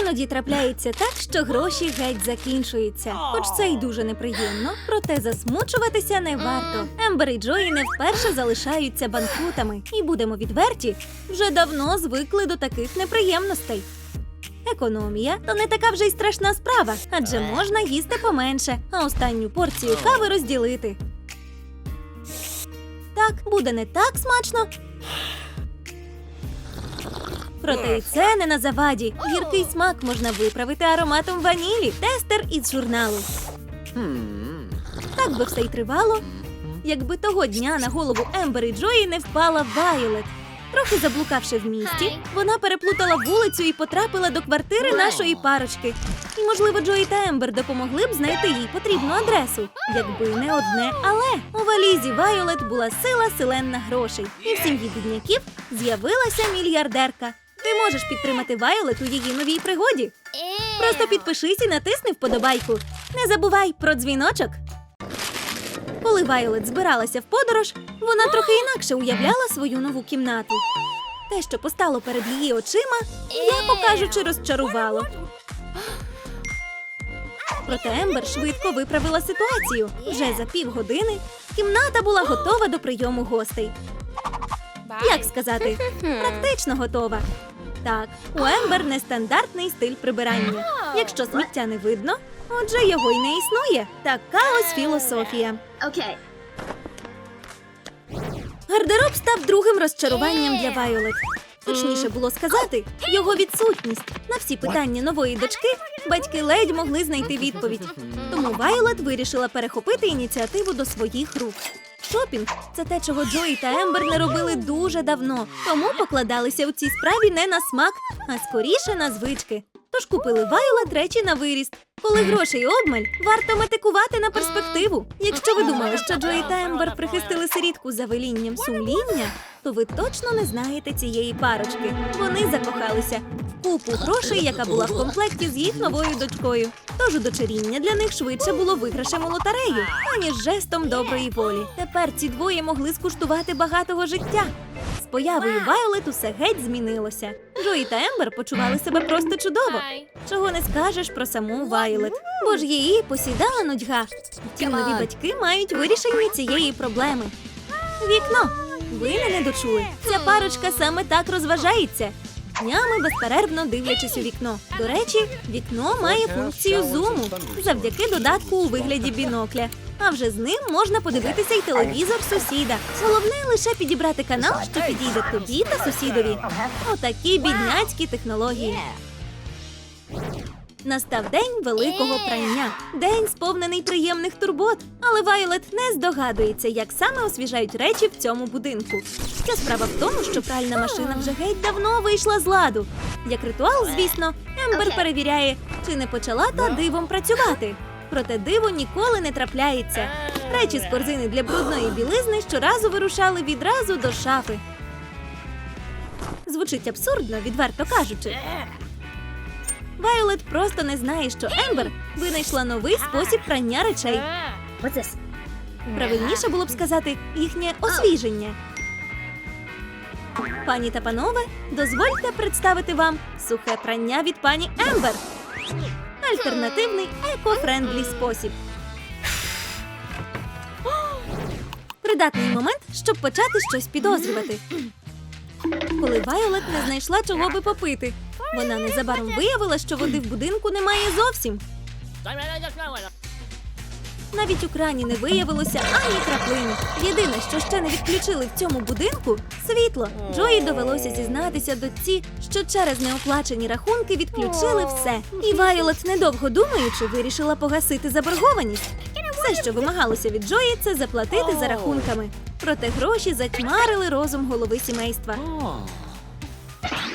Іноді трапляється так, що гроші геть закінчуються. Хоч це й дуже неприємно, проте засмучуватися не варто. Ембер і Джої не вперше залишаються банкрутами, і будемо відверті, вже давно звикли до таких неприємностей. Економія то не така вже й страшна справа, адже можна їсти поменше, а останню порцію кави розділити. Так, буде не так смачно. Проте і це не на заваді. Гіркий смак можна виправити ароматом ванілі. Тестер із журналу. Так би все й тривало, якби того дня на голову Ембер і Джої не впала Вайолет. Трохи заблукавши в місті, вона переплутала вулицю і потрапила до квартири нашої парочки. І, можливо, Джої та Ембер допомогли б знайти їй потрібну адресу. Якби не одне, але у валізі Вайолет була сила селенна грошей, і в сім'ї бідняків з'явилася мільярдерка. Ти можеш підтримати Вайолет у її новій пригоді. Просто підпишись і натисни вподобайку. Не забувай про дзвіночок. Коли Вайолет збиралася в подорож, вона трохи інакше уявляла свою нову кімнату. Те, що постало перед її очима, м'яко кажучи, розчарувало. Проте Ембер швидко виправила ситуацію. Вже за півгодини кімната була готова до прийому гостей. Як сказати, практично готова. Так, у Ембер нестандартний стиль прибирання. Якщо сміття не видно, отже його й не існує. Така ось філософія. Okay. Гардероб став другим розчаруванням для Вайолет. Точніше було сказати, його відсутність. На всі питання нової дочки батьки ледь могли знайти відповідь. Тому Вайолет вирішила перехопити ініціативу до своїх рук. Шопінг це те, чого Джої та Ембер не робили дуже давно, тому покладалися у цій справі не на смак, а скоріше на звички. Тож купили Вайолет речі на виріст. Коли грошей обмаль, варто метикувати на перспективу. Якщо ви думали, що Джої та Ембер прихистили сирітку за велінням сумління, то ви точно не знаєте цієї парочки. Вони закохалися в купу грошей, яка була в комплекті з їх новою дочкою. Тож удочеріння для них швидше було виграшем у лотерею, аніж жестом доброї волі. Тепер ці двоє могли скуштувати багатого життя. Появою Вайолет усе геть змінилося. Джої та Ембер почували себе просто чудово. Чого не скажеш про саму Вайолет, бо ж її посідала нудьга. Втім, нові батьки мають вирішення цієї проблеми. Вікно. Ви не недочули. Ця парочка саме так розважається. Днями безперервно дивлячись у вікно. До речі, вікно має функцію зуму завдяки додатку у вигляді бінокля. А вже з ним можна подивитися й телевізор сусіда. Головне лише підібрати канал, що підійде тобі та сусідові. Отакі бідняцькі технології. Настав день великого прання, день сповнений приємних турбот. Але Вайолет не здогадується, як саме освіжають речі в цьому будинку. Ця справа в тому, що пральна машина вже геть давно вийшла з ладу. Як ритуал, звісно, Ембер перевіряє, чи не почала та дивом працювати. Проте диво ніколи не трапляється. Речі з корзини для брудної білизни щоразу вирушали відразу до шафи. Звучить абсурдно, відверто кажучи. Вайолет просто не знає, що Ембер винайшла новий спосіб прання речей. Правильніше було б сказати їхнє освіження. Пані та панове, дозвольте представити вам сухе прання від пані Ембер. Альтернативний еко-френдлі спосіб. Придатний момент, щоб почати щось підозрювати. Коли Вайолет не знайшла чого би попити, вона незабаром виявила, що води в будинку немає зовсім. Навіть у крані не виявилося ані краплини. Єдине, що ще не відключили в цьому будинку світло. Джої довелося зізнатися дочці, що через неоплачені рахунки відключили все. І Вайолет, недовго думаючи, вирішила погасити заборгованість. Все, що вимагалося від Джої, це заплатити за рахунками. Проте гроші затьмарили розум голови сімейства.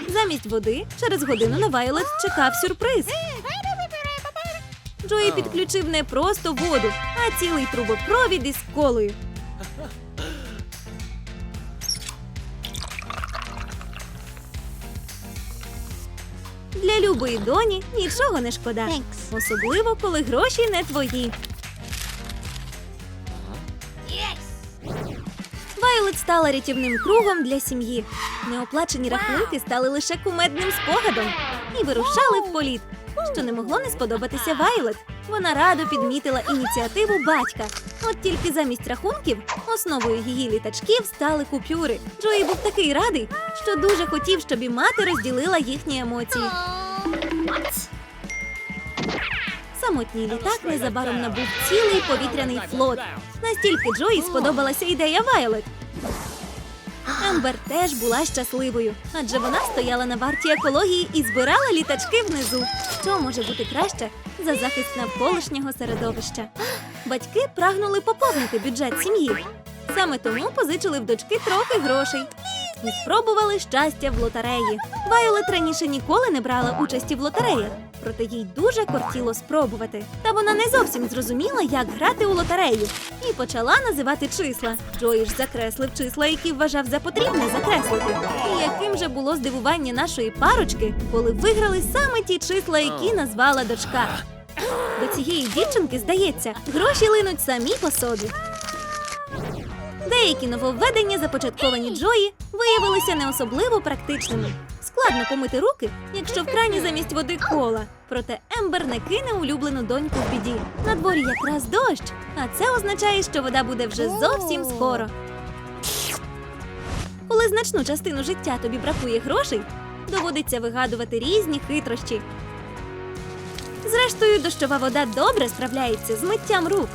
Замість води через годину на Вайолет чекав сюрприз. Джої підключив не просто воду, цілий трубопровід із колою. Для любої доні нічого не шкода. Thanks. Особливо, коли гроші не твої. Вайолет стала рятівним кругом для сім'ї. Неоплачені рахунки стали лише кумедним спогадом. і вирушали в політ, що не могло не сподобатися Вайолет. Вона радо підмітила ініціативу батька. От тільки замість рахунків основою її літачків стали купюри. Джої був такий радий, що дуже хотів, щоб і мати розділила їхні емоції. Самотній літак незабаром набув цілий повітряний флот. Настільки Джої сподобалася ідея Вайолет. Ембер теж була щасливою, адже вона стояла на варті екології і збирала літачки внизу. Що може бути краще за захист навколишнього середовища? Батьки прагнули поповнити бюджет сім'ї. Саме тому позичили в дочки трохи грошей і спробували щастя в лотереї. Вайолет раніше ніколи не брала участі в лотереях, проте їй дуже кортіло спробувати. Та вона не зовсім зрозуміла, як грати у лотерею, і почала називати числа. Джої ж закреслив числа, які вважав за потрібне закреслити. І яким же було здивування нашої парочки, коли виграли саме ті числа, які назвала дочка. До цієї дівчинки, здається, гроші линуть самі по собі. Деякі нововведення, започатковані Джої, виявилися не особливо практичними. Складно помити руки, якщо в крані замість води кола. Проте Ембер не кине улюблену доньку в біді. На дворі якраз дощ, а це означає, що вода буде вже зовсім скоро. Коли значну частину життя тобі бракує грошей, доводиться вигадувати різні хитрощі. Зрештою, дощова вода добре справляється з миттям рук.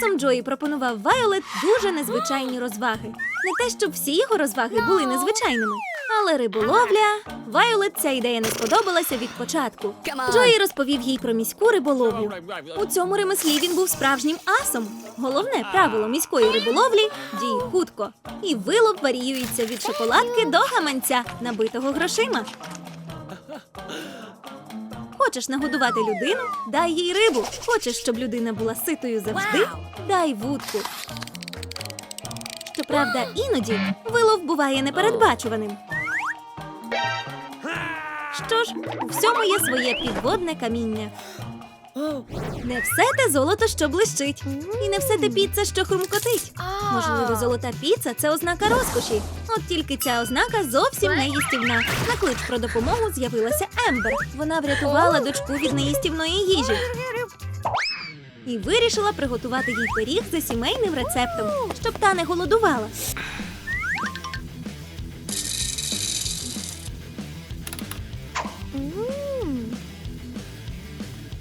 Часом Джої пропонував Вайолет дуже незвичайні розваги. Не те, щоб всі його розваги були незвичайними, але риболовля. Вайолет ця ідея не сподобалася від початку. Джої розповів їй про міську риболовлю. У цьому ремеслі він був справжнім асом. Головне правило міської риболовлі дій хутко. І вилов варіюється від шоколадки до гаманця, набитого грошима. Хочеш нагодувати людину? Дай їй рибу. Хочеш, щоб людина була ситою завжди? Дай вудку. Щоправда, іноді вилов буває непередбачуваним. Що ж, у всьому є своє підводне каміння. Не все те золото, що блищить, і не все те піца, що хрумкотить. Можливо, золота піца це ознака розкоші. От тільки ця ознака зовсім не їстівна. На клич про допомогу з'явилася Ембер. Вона врятувала дочку від неїстівної їжі і вирішила приготувати їй пиріг за сімейним рецептом, щоб та не голодувала.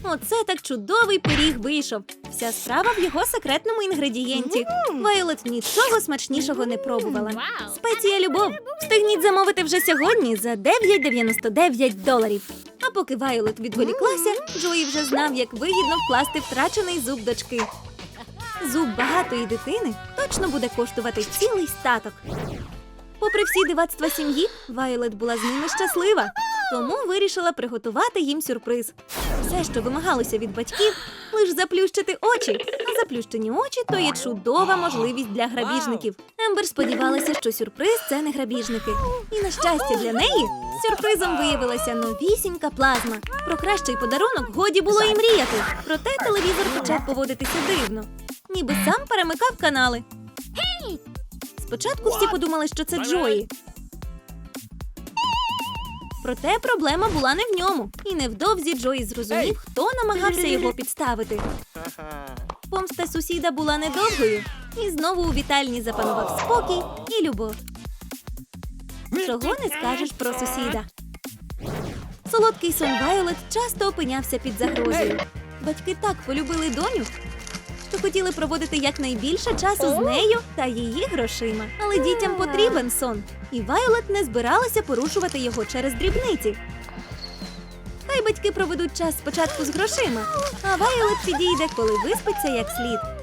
Оце так чудовий пиріг вийшов. Вся справа в його секретному інгредієнті. Вайолет нічого смачнішого не пробувала. Спеція любов. Встигніть замовити вже сьогодні за 9,99 доларів. А поки Вайолет відволіклася, Джої вже знав, як вигідно вкласти втрачений зуб дочки. Зуб багатої дитини точно буде коштувати цілий статок. Попри всі дивацтва сім'ї, Вайолет була з ними щаслива, тому вирішила приготувати їм сюрприз. Все, що вимагалося від батьків, лише заплющити очі. А заплющені очі то є чудова можливість для грабіжників. Ембер сподівалася, що сюрприз це не грабіжники. І на щастя для неї сюрпризом виявилася новісінька плазма. Про кращий подарунок годі було і мріяти. Проте телевізор почав поводитися дивно, ніби сам перемикав канали. Спочатку всі подумали, що це Джої. Проте проблема була не в ньому, і невдовзі Джої зрозумів, хто намагався його підставити. Помста сусіда була недовгою, і знову у вітальні запанував спокій і любов. Чого не скажеш про сусіда? Солодкий сон Вайолет часто опинявся під загрозою. Батьки так полюбили доню, що хотіли проводити якнайбільше часу з нею та її грошима. Але дітям потрібен сон, і Вайолет не збиралася порушувати його через дрібниці. Хай батьки проведуть час спочатку з грошима, а Вайолет підійде, коли виспиться як слід.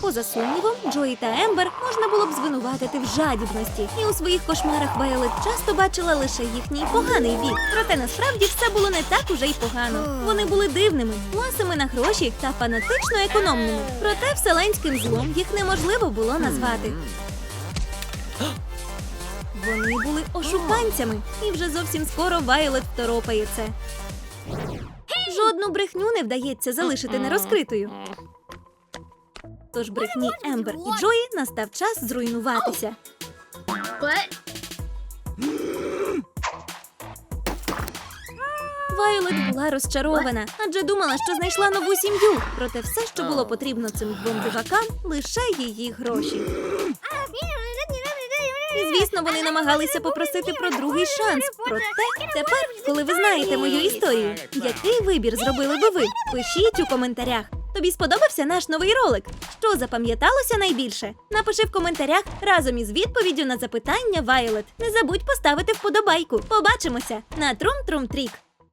Поза сумнівом, Джої та Ембер можна було б звинуватити в жадібності, і у своїх кошмарах Вайолет часто бачила лише їхній поганий бік. Проте насправді все було не так уже й погано. Вони були дивними, ласими на гроші та фанатично економними. Проте вселенським злом їх неможливо було назвати. Вони були ошуканцями, і вже зовсім скоро Вайолет торопає це. Жодну брехню не вдається залишити нерозкритою. Тож брехні Ембер і Джої настав час зруйнуватися. Вайолет була розчарована, адже думала, що знайшла нову сім'ю. Проте все, що було потрібно цим двом дивакам, лише її гроші. І звісно, вони намагалися попросити про другий шанс. Проте тепер, коли ви знаєте мою історію, який вибір зробили би ви? Пишіть у коментарях. Тобі сподобався наш новий ролик? Що запам'яталося найбільше? Напиши в коментарях разом із відповіддю на запитання Вайолет. Не забудь поставити вподобайку. Побачимося на Трум Трум Трік.